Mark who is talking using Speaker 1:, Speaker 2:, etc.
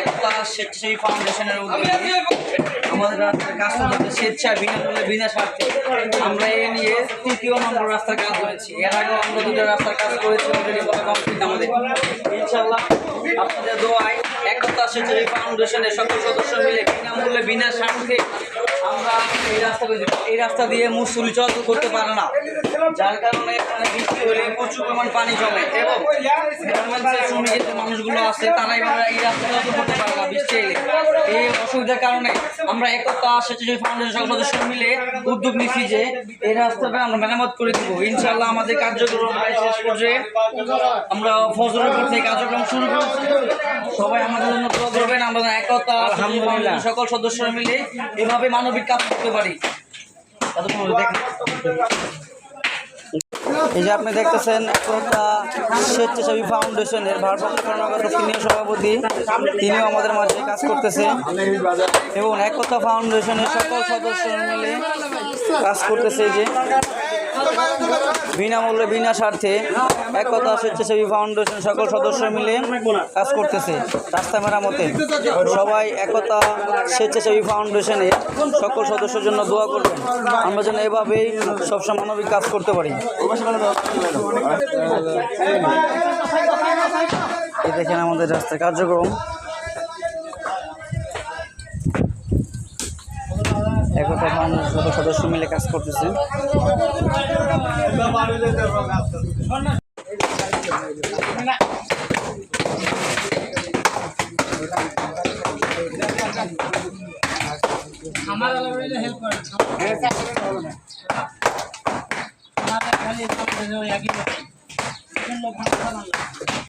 Speaker 1: একটা স্বেচ্ছাসেবী ফাউন্ডেশনের উদ্যোগে কাজ বিনামূল্যে বিনা স্বার্থে আমরা এ নিয়ে তৃতীয় নম্বর রাস্তার কাজ করেছি। এর আগেও আমরা দুটো রাস্তার কাজ করেছি অলরেডি আমাদের। ইনশাল্লাহ আপনাদের দোয়ায় একতা স্বেচ্ছাসেবী ফাউন্ডেশনের সকল সদস্য মিলে বিনামূল্যে বিনা স্বার্থে এই রাস্তা এই রাস্তা দিয়ে মুসুলি চলাচল করতে পারে না। যার কারণে এখানে বৃষ্টি হলে প্রচুর পরিমাণ পানি জমে এবং শ্রমিকের যে মানুষগুলো আছে তারাই আমরা এই রাস্তা চলাচল করতে পারে না বৃষ্টি এলে। এই অসুবিধার কারণে আমরা একতা স্বেচ্ছাসেবী ফাউন্ডেশন সদস্য মিলে উদ্যোগ নিচ্ছি যে এই রাস্তাটা আমরা মেরামত করে দিব। ইনশাল্লাহ আমাদের কার্যক্রম শেষ পর্যায়ে। আমরা ফজরের পর থেকে কার্যক্রম শুরু করছি। সবাই আমাদের জন্য দোয়া করবেন। আমরা একতা সকল সদস্যরা মিলে এভাবে মানবিক কাজ করতে পারি। এই যে আপনি দেখতেছেন স্বেচ্ছাসেবী ফাউন্ডেশনের ভারপ্রাপ্ত কর্মকর্তা সিনিয়র সভাপতি। তিনিও আমাদের মাঝে কাজ করতেছে। এবং একতা ফাউন্ডেশনের সকল সদস্য মিলে কাজ করতেছে যে। বিনামূল্যে, বিনা স্বার্থে এক একতা, স্বেচ্ছাসেবী ফাউন্ডেশন সকল সদস্য মিলে কাজ করতেছে রাস্তা মেরামতে। সবাই একতা, স্বেচ্ছাসেবী ফাউন্ডেশনের সকল সদস্যের জন্য দোয়া করবেন। আমরা যেন এভাবেই সবসময় মানবিক কাজ করতে পারি। এই দেখেন আমাদের রাস্তার কার্যক্রম। সকল সদস্য মিলে কাজ করতেছে।